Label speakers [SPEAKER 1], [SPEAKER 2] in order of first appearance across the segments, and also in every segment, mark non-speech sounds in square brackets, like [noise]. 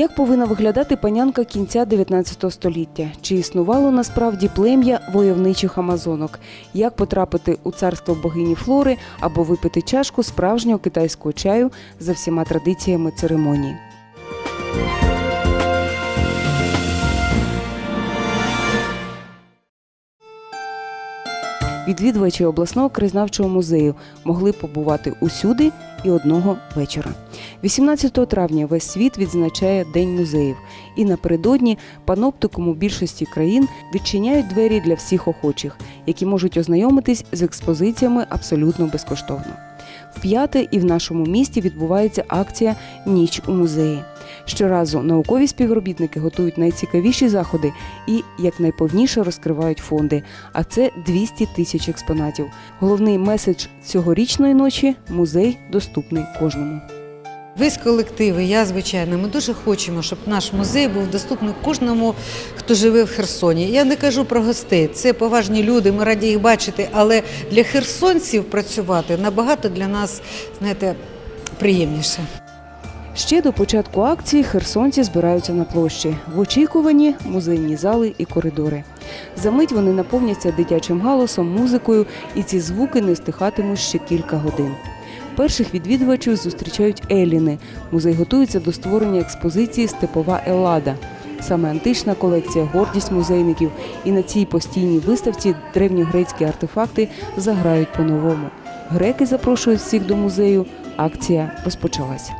[SPEAKER 1] Як повинна виглядати панянка кінця 19 століття? Чи існувало насправді плем'я войовничих амазонок? Як потрапити у царство богині Флори або випити чашку справжнього китайського чаю за всіма традиціями церемонії? Відвідувачі обласного краєзнавчого музею могли побувати усюди і одного вечора. 18 травня весь світ відзначає День музеїв, і напередодні паноптикуму більшості країн відчиняють двері для всіх охочих, які можуть ознайомитись з експозиціями абсолютно безкоштовно. Вп'яте і в нашому місті відбувається акція Ніч у музеї. Щоразу наукові співробітники готують найцікавіші заходи і якнайповніше розкривають фонди. А це 200 тисяч експонатів. Головний меседж цьогорічної ночі музей доступний кожному.
[SPEAKER 2] Ви з колективи, я звичайно, ми дуже хочемо, щоб наш музей був доступний кожному, хто живе в Херсоні. Я не кажу про гостей, це поважні люди, ми раді їх бачити, але для херсонців працювати набагато для нас, знаєте, приємніше.
[SPEAKER 1] Ще до початку акції херсонці збираються на площі в очікуванні музейні зали і коридори. Замить вони наповняться дитячим галасом, музикою, і ці звуки не стихатимуть ще кілька годин. Перших відвідувачів зустрічають еліни. Музей готується до створення експозиції Степова Еллада. Саме антична колекція гордість музейників, і на цій постійній виставці древньогрецькі артефакти заграють по-новому. Греки запрошують всіх до музею. Акція розпочалась.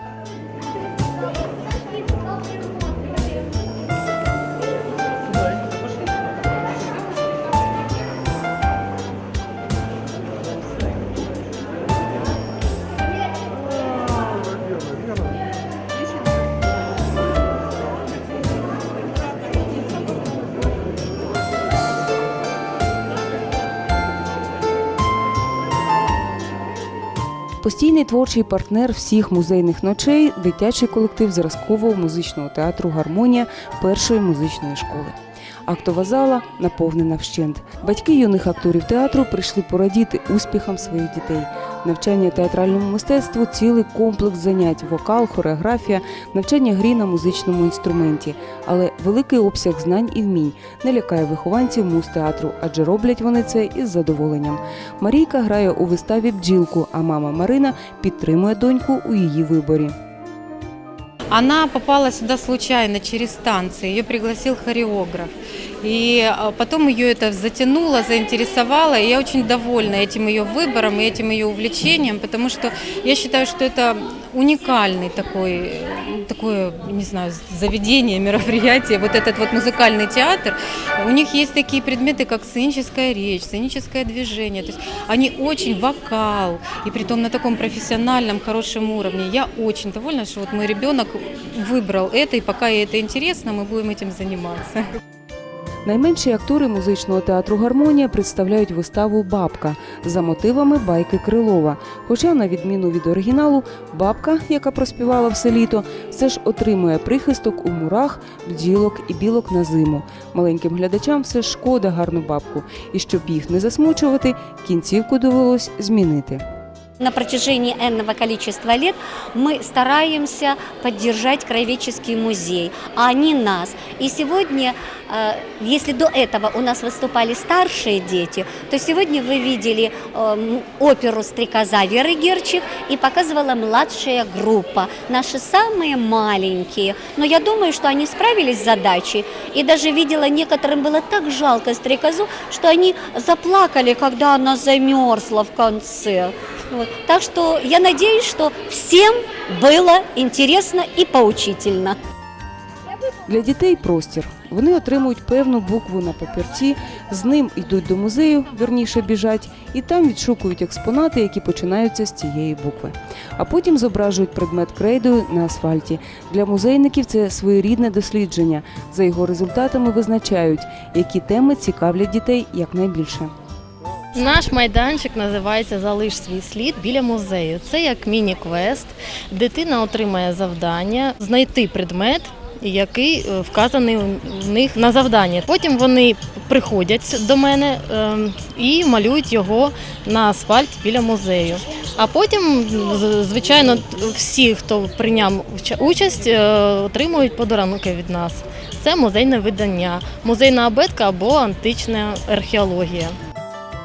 [SPEAKER 1] Постійний творчий партнер всіх музейних ночей дитячий колектив зразкового музичного театру Гармонія першої музичної школи. Актова зала наповнена вщент. Батьки юних акторів театру прийшли порадіти успіхам своїх дітей. Навчання театральному мистецтву цілий комплекс занять: вокал, хореографія, навчання грі на музичному інструменті. Але великий обсяг знань і вмінь не лякає вихованців муз-театру, адже роблять вони це із задоволенням. Марійка грає у виставі бджілку, а мама Марина підтримує доньку у її виборі.
[SPEAKER 3] Она попала сюда случайно через танцы, ее пригласил хореограф. И а, потом ее это затянуло, заинтересовало, и я очень довольна этим ее выбором и этим ее увлечением, потому что я считаю, что это уникальный такой, э, такое, не знаю, заведение, мероприятие, вот этот вот музыкальный театр. У них есть такие предметы, как сценическая речь, сценическое движение, то есть они очень вокал, и при том на таком профессиональном, хорошем уровне. Я очень довольна, что вот мой ребенок выбрал это, и пока ей это интересно, мы будем этим заниматься.
[SPEAKER 1] Найменші актори музичного театру Гармонія представляють виставу Бабка за мотивами байки Крилова. Хоча, на відміну від оригіналу, бабка, яка проспівала все літо, все ж отримує прихисток у мурах, бджілок і білок на зиму. Маленьким глядачам все шкода гарну бабку, і щоб їх не засмучувати, кінцівку довелось змінити.
[SPEAKER 4] На протяжении энного количества лет мы стараемся поддержать краеведческий музей, а они нас. И сегодня, э, если до этого у нас выступали старшие дети, то сегодня вы видели э, м, оперу «Стрекоза» Веры Герчик и показывала младшая группа, наши самые маленькие. Но я думаю, что они справились с задачей. И даже видела, некоторым было так жалко стрекозу, что они заплакали, когда она замерзла в конце. Вот. Так что я надеюсь, что всем было интересно и поучительно.
[SPEAKER 1] Для дітей простір. Вони отримують певну букву на папірці, з ним йдуть до музею, вірніше біжать, і там відшукують експонати, які починаються з цієї букви. А потім зображують предмет крейдою на асфальті. Для музейників це своєрідне дослідження. За його результатами визначають, які теми цікавлять дітей якнайбільше.
[SPEAKER 5] Наш майданчик називається Залиш свій слід біля музею. Це як міні-квест. Дитина отримає завдання знайти предмет, який е, вказаний у них на завданні. Потім вони приходять до мене ем, і малюють його на асфальт біля музею. А потім, звичайно, всі, хто прийняв участь, е, отримують подарунки від нас. Це музейне видання, музейна абетка або антична археологія.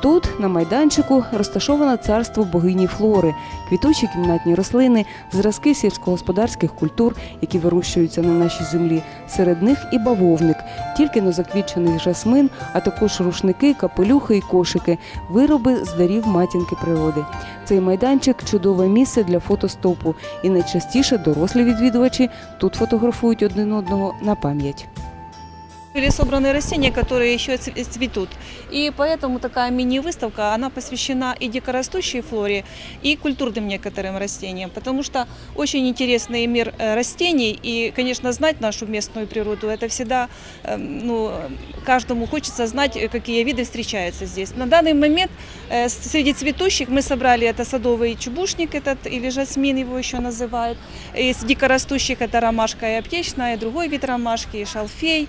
[SPEAKER 1] Тут, на майданчику, розташовано царство богині Флори, квітучі кімнатні рослини, зразки сільськогосподарських культур, які вирощуються на нашій землі. Серед них і бавовник, тільки но заквітчений жасмин, а також рушники, капелюхи і кошики, вироби з дарів матінки природи. Цей майданчик чудове місце для фотостопу, і найчастіше дорослі відвідувачі тут фотографують один одного на пам'ять.
[SPEAKER 6] Были собраны растения, которые еще цв- цветут. И поэтому такая мини-выставка, она посвящена и дикорастущей флоре, и культурным некоторым растениям. Потому что очень интересный мир э, растений. И, конечно, знать нашу местную природу, это всегда, э, ну, каждому хочется знать, э, какие виды встречаются здесь. На данный момент э, с- среди цветущих мы собрали это садовый чубушник этот, или жасмин его еще называют. Из дикорастущих это ромашка и аптечная, другой вид ромашки, и шалфей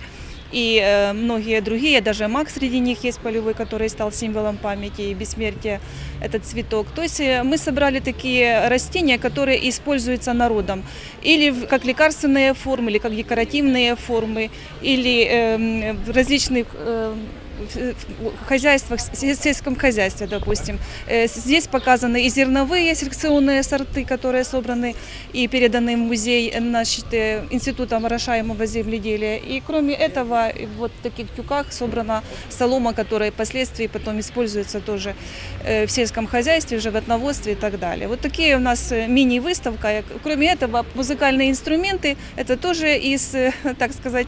[SPEAKER 6] и э, многие другие, даже мак среди них есть полевой, который стал символом памяти и бессмертия, этот цветок. То есть э, мы собрали такие растения, которые используются народом или в- как лекарственные формы, или как декоративные формы, или э, в различных э, в- хозяйствах, в сельском хозяйстве, допустим. Э, Здесь показаны и зерновые селекционные сорты, которые собраны и переданы в музей э, значит, э, Институтом орошаемого земледелия. И кроме этого, вот в таких тюках собрана солома, которая впоследствии потом используется тоже в сельском хозяйстве, в животноводстве и так далее. Вот такие у нас мини-выставка. Кроме этого, музыкальные инструменты, это тоже из, [laughs] так сказать,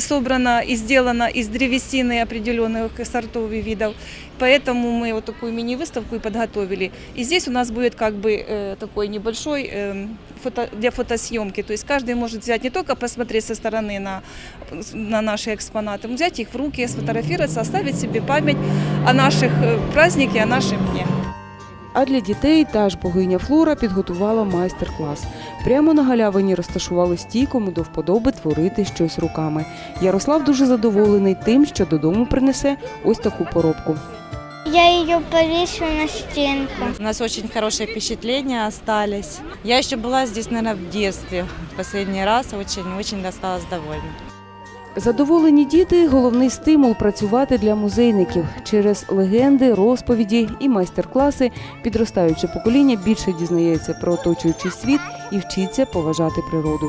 [SPEAKER 6] собрано и сделано из древесины определенных сортов и видов. Поэтому мы вот такую мини-выставку и подготовили. И здесь у нас будет как бы э, такой небольшой э, фото, для фотосъемки. То есть каждый может взять не только посмотреть со стороны на, на наши экспонаты, но взять их в руки, сфотографироваться, оставить себе память о наших э, празднике, о нашем дне.
[SPEAKER 1] А для дітей та ж богиня Флора підготувала майстер-клас. Прямо на галявині розташували стій, кому до вподоби творити щось руками. Ярослав дуже задоволений тим, що додому принесе ось таку поробку.
[SPEAKER 7] Я ее повешу на стенку.
[SPEAKER 8] У нас очень хорошие впечатления остались. Я еще была здесь, наверное, в детстве. В последний раз очень-очень осталась довольна.
[SPEAKER 1] Задоволені діти головний стимул працювати для музейників через легенди, розповіді і майстер-класи. Підростаюче покоління більше дізнається про оточуючий світ і вчиться поважати природу.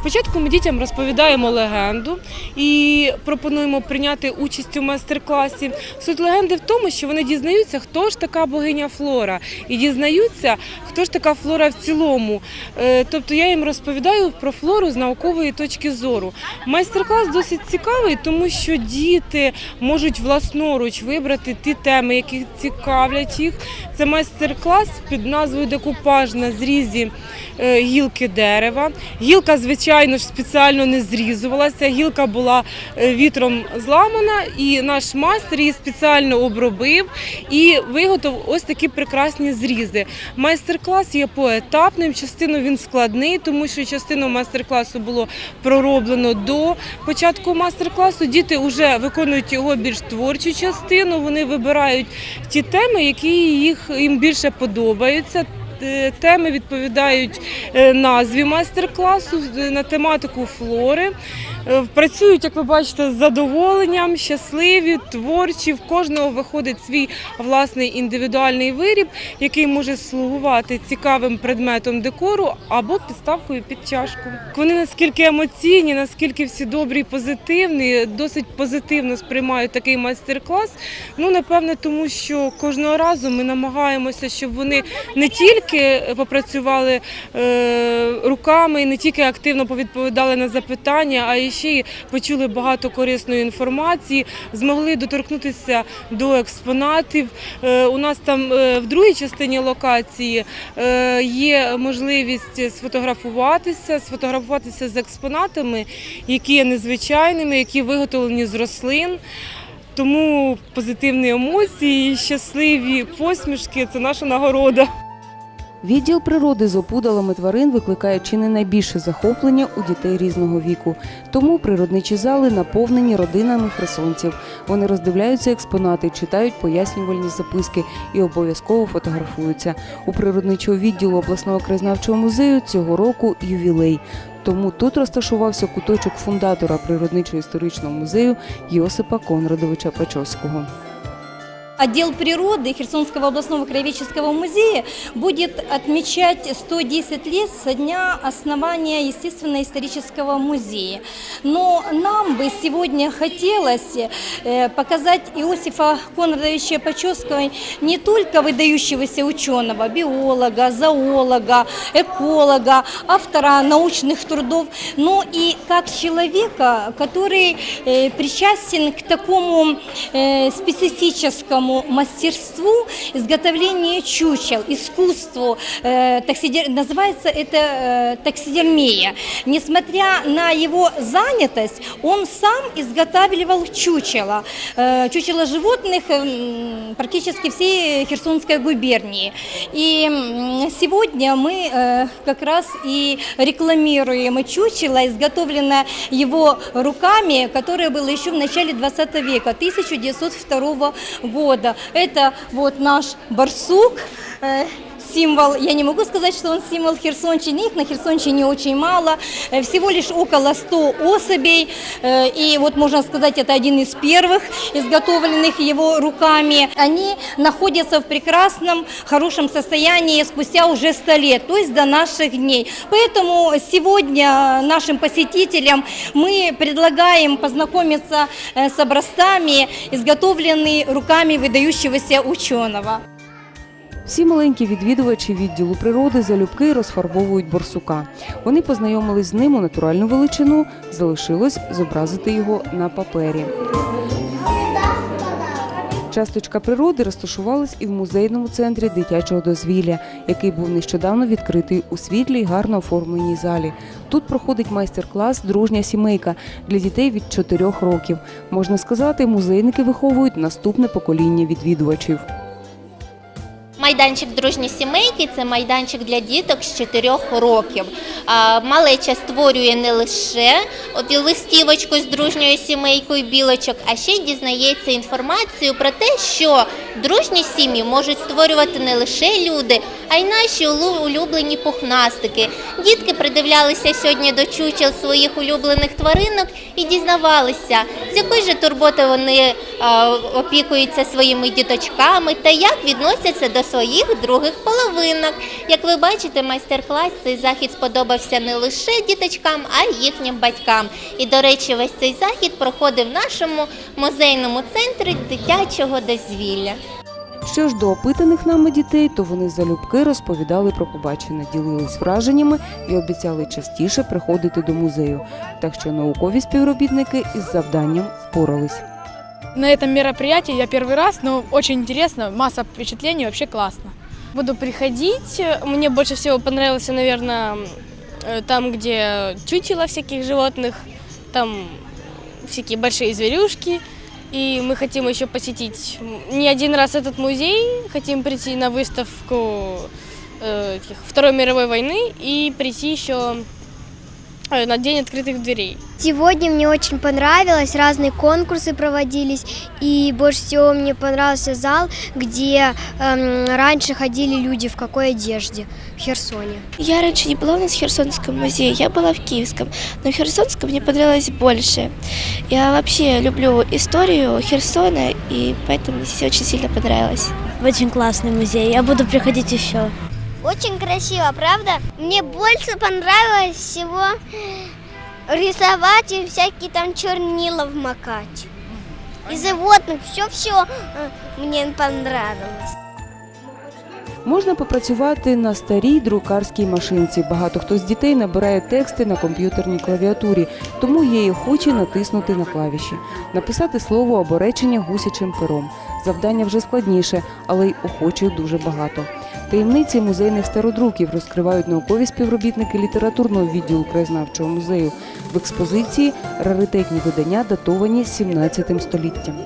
[SPEAKER 9] Спочатку ми дітям розповідаємо легенду і пропонуємо прийняти участь у майстер-класі. Суть легенди в тому, що вони дізнаються, хто ж така богиня Флора, і дізнаються, хто ж така флора в цілому. Е, Тобто я їм розповідаю про флору з наукової точки зору. Майстер-клас досить цікавий, тому що діти можуть власноруч вибрати ті теми, які цікавлять їх. Це майстер-клас під назвою Декупаж на зрізі е, гілки дерева. Гілка, звичайно ж, спеціально не зрізувалася. Гілка була е, вітром зламана, і наш майстер її спеціально обробив і виготовив ось такі прекрасні зрізи. Майстер-клас є поетапним. Частину він складний, тому що частину майстер-класу було пророблено до початку майстер-класу. Діти вже виконують його більш творчу частину. Вони вибирають ті теми, які їх їм більше подобаються. Е, Теми відповідають е, назві майстер-класу на тематику флори. Е, Працюють, як ви бачите, з задоволенням, щасливі, творчі. В кожного виходить свій власний індивідуальний виріб, який може слугувати цікавим предметом декору або підставкою під чашку. Вони наскільки емоційні, наскільки всі добрі і позитивні, досить позитивно сприймають такий майстер-клас. Ну, напевне, тому що кожного разу ми намагаємося, щоб вони не тільки попрацювали е, руками, не тільки активно повідповідали на запитання, а і й почули багато корисної інформації, змогли доторкнутися до експонатів. Е, у нас там е, в другій частині локації е, є можливість сфотографуватися, сфотографуватися з експонатами, які є незвичайними, які виготовлені з рослин. Тому позитивні емоції, щасливі посмішки це наша нагорода.
[SPEAKER 1] Відділ природи з опудалами тварин викликає чи не найбільше захоплення у дітей різного віку. Тому природничі зали наповнені родинами херсонців. Вони роздивляються експонати, читають пояснювальні записки і обов'язково фотографуються. У природничого відділу обласного краєзнавчого музею цього року ювілей. Тому тут розташувався куточок фундатора природничо-історичного музею Йосипа Конрадовича Пачовського.
[SPEAKER 10] Отдел природы Херсонского областного краеведческого музея будет отмечать 110 лет со дня основания естественно-исторического музея. Но нам бы сегодня хотелось э, показать Иосифа Конрадовича Почесского не только выдающегося ученого, биолога, зоолога, эколога, автора научных трудов, но и как человека, который э, причастен к такому э, специфическому мастерству изготовления чучел, искусству. э, таксидер- Называется это э, таксидермия. Несмотря на его занятость, он сам изготавливал чучела. Э, Чучела животных м, практически всей Херсонской губернии. И сегодня мы э, как раз и рекламируем чучело, изготовленное его руками, которое было еще в начале 20 века, 1902 года. Это вот наш барсук, э, символ, я не могу сказать, что он символ Херсонщины, их на Херсонщине очень мало, э, всего лишь около 100 особей, э, и вот можно сказать, это один из первых, изготовленных его руками. Они находятся в прекрасном, хорошем состоянии спустя уже 100 лет, то есть до наших дней. Поэтому сегодня нашим посетителям мы предлагаем познакомиться э, с образцами, изготовленными руками выдающегося ученого.
[SPEAKER 1] Всі маленькі відвідувачі відділу природи залюбки розфарбовують борсука. Вони познайомились з ним у натуральну величину, залишилось зобразити його на папері. Часточка природи розташувалась і в музейному центрі дитячого дозвілля, який був нещодавно відкритий у світлій, гарно оформленій залі. Тут проходить майстер-клас Дружня сімейка для дітей від 4 років. Можна сказати, музейники виховують наступне покоління відвідувачів.
[SPEAKER 11] Майданчик дружні сімейки це майданчик для діток з 4 років. Малеча створює не лише листівочку з дружньою сімейкою білочок, а ще й дізнається інформацію про те, що дружні сім'ї можуть створювати не лише люди, а й наші улюблені пухнастики. Дітки придивлялися сьогодні до чучел своїх улюблених тваринок і дізнавалися, з якою же турботою вони опікуються своїми діточками та як відносяться до своїх других половинок. Як ви бачите, майстер-клас цей захід сподобався не лише діточкам, а й їхнім батькам. І, до речі, весь цей захід проходив в нашому музейному центрі дитячого дозвілля.
[SPEAKER 1] Що ж до опитаних нами дітей, то вони залюбки розповідали про побачене, ділились враженнями і обіцяли частіше приходити до музею. Так що наукові співробітники із завданням впорались.
[SPEAKER 12] На этом мероприятии я первый раз, но очень интересно, масса впечатлений, вообще классно. Буду приходить. Мне больше всего понравился, наверное, э, там, где чучело всяких животных, там всякие большие зверюшки. И мы хотим еще посетить не один раз этот музей, хотим прийти на выставку э, этих Второй мировой войны и прийти еще э, на День открытых дверей.
[SPEAKER 7] Сегодня мне очень понравилось, разные конкурсы проводились, и больше всего мне понравился зал, где эм, раньше ходили люди в какой одежде в Херсоне.
[SPEAKER 13] Я раньше не была у нас в Херсонском музее, я была в Киевском, но в Херсонском мне понравилось больше. Я вообще люблю историю Херсона, и поэтому мне здесь очень сильно понравилось.
[SPEAKER 7] Очень классный музей, я буду приходить еще. Очень красиво, правда? Мне больше понравилось всего рисовать и всякие там чернила вмакать. И животных, все-все мне понравилось.
[SPEAKER 1] Можна попрацювати на старій друкарській машинці. Багато хто з дітей набирає тексти на комп'ютерній клавіатурі, тому є й охочі натиснути на клавіші, написати слово або речення гусячим пером. Завдання вже складніше, але й охочих дуже багато. Таємниці музейних стародруків розкривають наукові співробітники літературного відділу краєзнавчого музею. В експозиції раритетні видання датовані 17 століттям.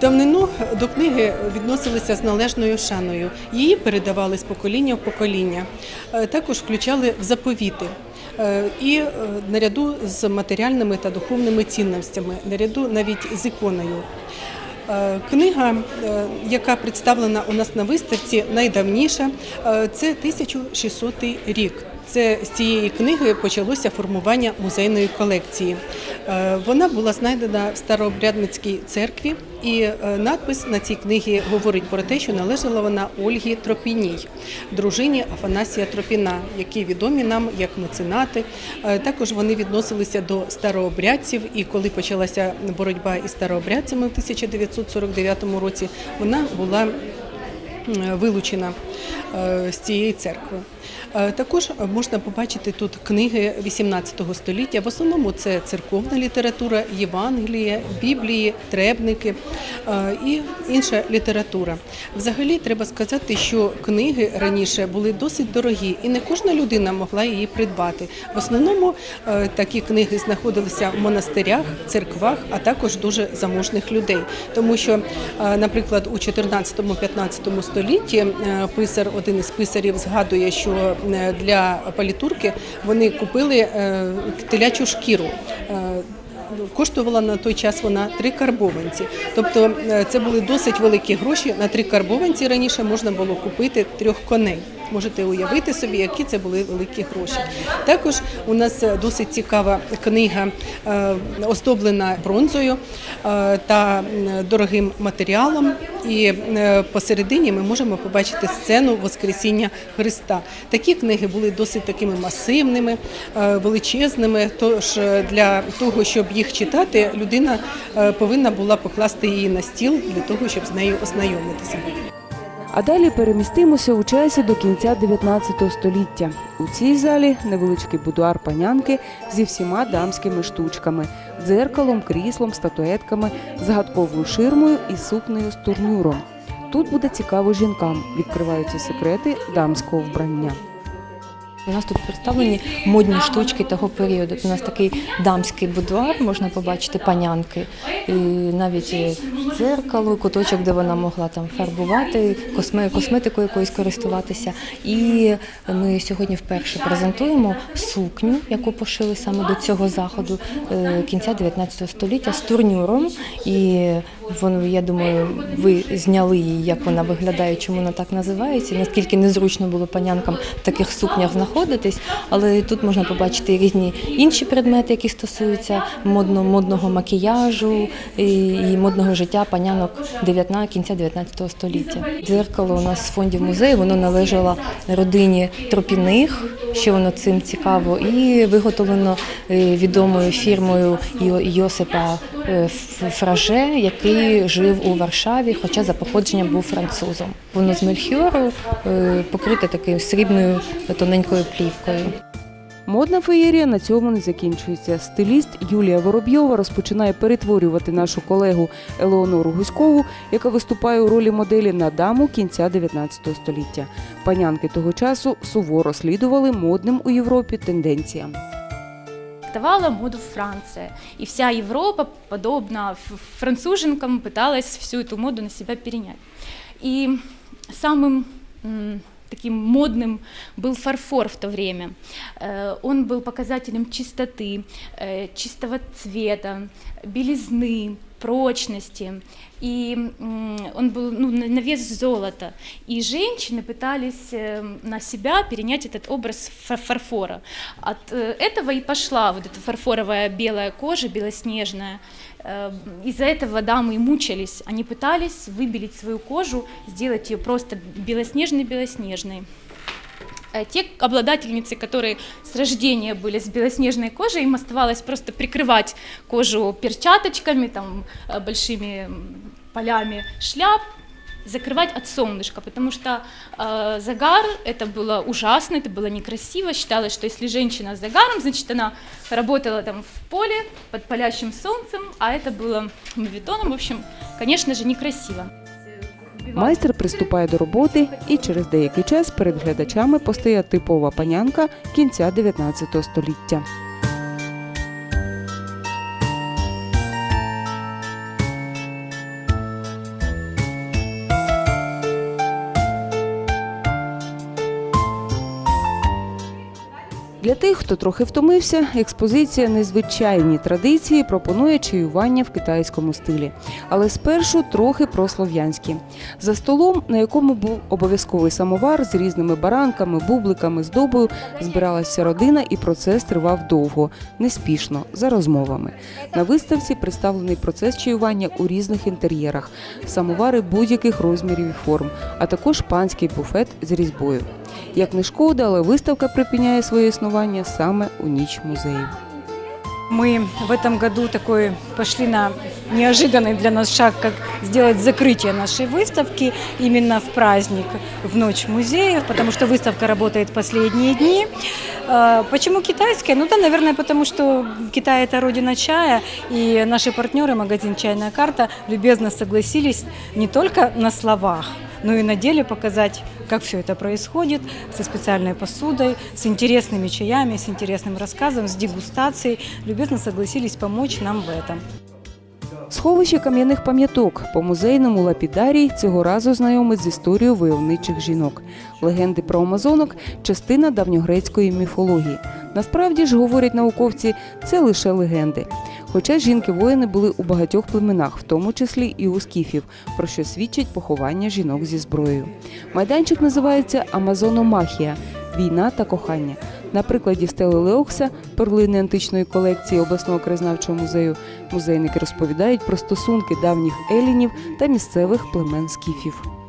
[SPEAKER 14] давнину до книги відносилися з належною шаною. Її передавали з покоління в покоління. Е, Також включали в заповіти. Е, І е, наряду з матеріальними та духовними цінностями, наряду навіть з іконою. Е, Книга, е, яка представлена у нас на виставці, найдавніша, е, це 1600 рік. Це з цієї книги почалося формування музейної колекції. Е, Вона була знайдена в старообрядницькій церкві, і е, надпис на цій книгі говорить про те, що належала вона Ольгі Тропіній, дружині Афанасія Тропіна, які відомі нам як меценати. Е, Також вони відносилися до старообрядців, і коли почалася боротьба із старообрядцями в 1949 році, вона була вилучена з цієї церкви. Е, Також можна побачити тут книги 18 століття. В основному це церковна література, Євангеліє, Біблії, требники е, і інша література. Взагалі треба сказати, що книги раніше були досить дорогі, і не кожна людина могла її придбати. В основному е, такі книги знаходилися в монастирях, церквах, а також дуже заможних людей. Тому що, наприклад, у 14-15 столітті писар, один із писарів, згадує, що для палітурки вони купили е, телячу шкіру. Е, Коштувала на той час вона три карбованці. Тобто е, це були досить великі гроші. На три карбованці раніше можна було купити трьох коней. Можете уявити собі, які це були великі гроші. Також у нас е, досить цікава книга, е, оздоблена бронзою е, та дорогим матеріалом. І посередині ми можемо побачити сцену Воскресіння Христа. Такі книги були досить такими масивними, величезними. Тож для того, щоб їх читати, людина повинна була покласти її на стіл для того, щоб з нею ознайомитися.
[SPEAKER 1] А далі перемістимося у часі до кінця 19 століття. У цій залі невеличкий будуар панянки зі всіма дамськими штучками: дзеркалом, кріслом, статуетками, загадковою ширмою і сукнею з турнюром. Тут буде цікаво жінкам. Відкриваються секрети дамського вбрання.
[SPEAKER 15] У нас тут представлені модні штучки того періоду. У нас такий дамський будуар, можна побачити панянки, і навіть і дзеркало, куточок, де вона могла там фарбувати, косме, косметикою якоюсь користуватися. І ми сьогодні вперше презентуємо сукню, яку пошили саме до цього заходу е, кінця 19 століття з турнюром. І воно, я думаю, ви зняли її, як вона виглядає, чому вона так називається. Наскільки незручно було панянкам в таких сукнях знаходитись, але тут можна побачити різні інші предмети, які стосуються модно, модного макіяжу і, модного життя панянок 19, кінця 19 століття. Дзеркало у нас з фондів музею, воно належало родині Тропіних, що воно цим цікаво, і виготовлено е, відомою фірмою Йосипа е, Фраже, який жив у Варшаві, хоча за походженням був французом. Воно з мельхіору е, покрите такою срібною тоненькою плівкою.
[SPEAKER 1] Модна феєрія на цьому не закінчується. Стиліст Юлія Воробйова розпочинає перетворювати нашу колегу Елеонору Гуськову, яка виступає у ролі моделі на даму кінця 19 століття. Панянки того часу суворо слідували модним у Європі тенденціям.
[SPEAKER 16] Диктовала моду Франция. И вся Европа, подобно француженкам, пыталась всю эту моду на себя перенять. И самым таким модным был фарфор в то время. Э, Он был показателем чистоты, э, чистого цвета, белизны, прочности. И м, он был ну, на на вес золота. И женщины пытались э, на себя перенять этот образ фа- фарфора. От э, этого и пошла вот эта фарфоровая белая кожа, белоснежная. Э, Из-за этого дамы и мучались. Они пытались выбелить свою кожу, сделать ее просто белоснежной-белоснежной. Э, Те обладательницы, которые с рождения были с белоснежной кожей, им оставалось просто прикрывать кожу перчаточками, там, э, большими полями шляп, закрывать от солнышка, потому что э, загар это было ужасно, это было некрасиво. Считалось, что если женщина с загаром, значит она работала там в поле под палящим солнцем, а это было мавитоном. В общем, конечно же, некрасиво.
[SPEAKER 1] Майстер приступає до роботи, і через деякий час перед глядачами постає типова панянка кінця 19 століття. Для тих, хто трохи втомився, експозиція незвичайні традиції пропонує чаювання в китайському стилі. Але спершу трохи про слов'янські. За столом, на якому був обов'язковий самовар з різними баранками, бубликами, здобою, збиралася родина, і процес тривав довго, неспішно, за розмовами. На виставці представлений процес чаювання у різних інтер'єрах, самовари будь-яких розмірів і форм, а також панський буфет з різьбою. Як не шкода, але виставка припиняє своє існування саме у ніч музеїв.
[SPEAKER 17] Мы в этом году такой пошли на неожиданный для нас шаг, как сделать закрытие нашей выставки именно в праздник, в ночь музеев, потому что выставка работает последние дни. Э, Почему китайская? Ну да, наверное, потому что Китай это родина чая, и наши партнеры, магазин «Чайная карта», любезно согласились не только на словах, но и на деле показать, как все это происходит, со специальной посудой, с интересными чаями, с интересным рассказом, с дегустацией. Любезно согласились помочь нам в этом.
[SPEAKER 1] Сховище кам'яних пам'яток по музейному лапідарій цього разу знайомить з історією войовничих жінок. Легенди про амазонок частина давньогрецької міфології. Насправді ж, говорять науковці, це лише легенди. Хоча жінки-воїни були у багатьох племенах, в тому числі і у скіфів, про що свідчить поховання жінок зі зброєю. Майданчик називається Амазономахія війна та кохання. На прикладі стели Леокса, перлини античної колекції обласного краєзнавчого музею, музейники розповідають про стосунки давніх елінів та місцевих племен скіфів.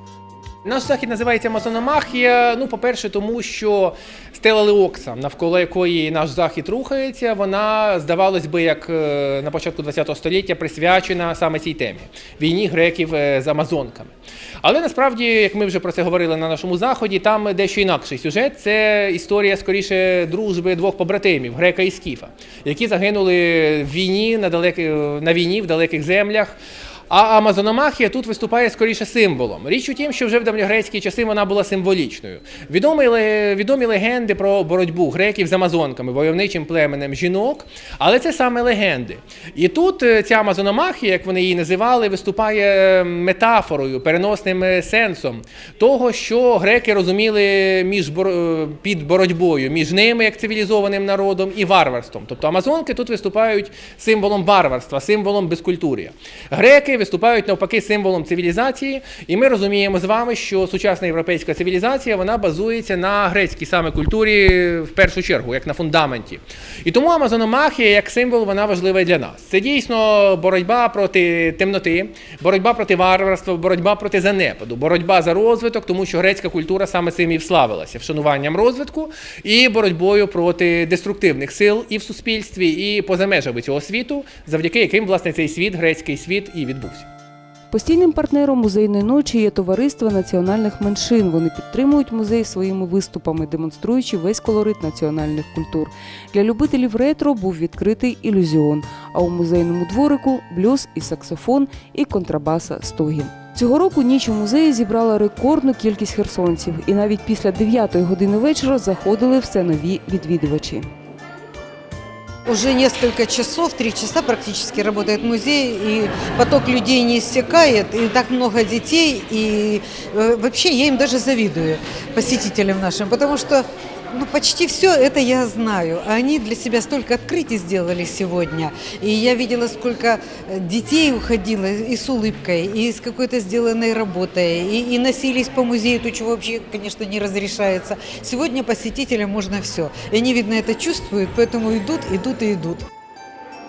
[SPEAKER 18] Наш захід називається Амазономахія. Ну, по-перше, тому що стела Леокса, навколо якої наш захід рухається, вона, здавалось би, як е, на початку ХХ століття присвячена саме цій темі війні греків е, з Амазонками. Але насправді, як ми вже про це говорили на нашому заході, там дещо інакший сюжет. Це історія скоріше дружби двох побратимів грека і скіфа, які загинули в війні на далеки, на війні в далеких землях. А Амазономахія тут виступає скоріше символом. Річ у тім, що вже в давньогрецькі часи вона була символічною. Відомі, відомі легенди про боротьбу греків з амазонками, войовничим племенем жінок, але це саме легенди. І тут е, ця Амазономахія, як вони її називали, виступає е, метафорою, переносним е, сенсом того, що греки розуміли між під боротьбою між ними як цивілізованим народом і варварством. Тобто амазонки тут виступають символом варварства, символом безкультур'я. Греки виступають навпаки символом цивілізації, і ми розуміємо з вами, що сучасна європейська цивілізація вона базується на грецькій саме культурі в першу чергу, як на фундаменті. І тому Амазономахія як символ вона важлива для нас. Це дійсно боротьба проти темноти, боротьба проти варварства, боротьба проти занепаду, боротьба за розвиток, тому що грецька культура саме цим і вславилася вшануванням розвитку і боротьбою проти деструктивних сил і в суспільстві, і поза межами цього світу, завдяки яким власне цей світ, грецький світ, і відбувся.
[SPEAKER 1] Постійним партнером музейної ночі є товариство національних меншин. Вони підтримують музей своїми виступами, демонструючи весь колорит національних культур. Для любителів ретро був відкритий ілюзіон. А у музейному дворику блюз і саксофон, і контрабаса стогін. Цього року ніч у музеї зібрала рекордну кількість херсонців, і навіть після 9 години вечора заходили все нові відвідувачі.
[SPEAKER 2] Уже несколько часов, три часа практически работает музей, и поток людей не иссякает, и так много детей, и э, вообще я им даже завидую, посетителям нашим, потому что ну, почти все это я знаю. А они для себя столько открытий сделали сегодня. И я видела, сколько э, детей уходило и с улыбкой, и с какой-то сделанной работой, и, и носились по музею, то, чего вообще, конечно, не разрешается. Сегодня посетителям можно все. И они, видно, это чувствуют, поэтому идут, идут и идут.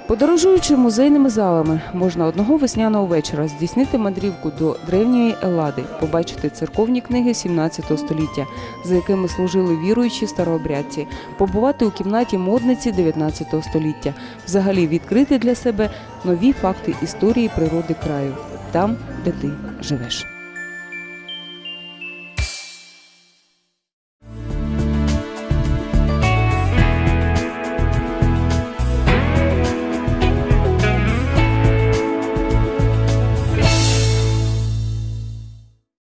[SPEAKER 1] Подорожуючи музейними залами, можна одного весняного вечора здійснити мандрівку до древньої Елади, побачити церковні книги 17 століття, за якими служили віруючі старообрядці, побувати у кімнаті модниці 19 століття, взагалі відкрити для себе нові факти історії природи краю, там, де ти живеш.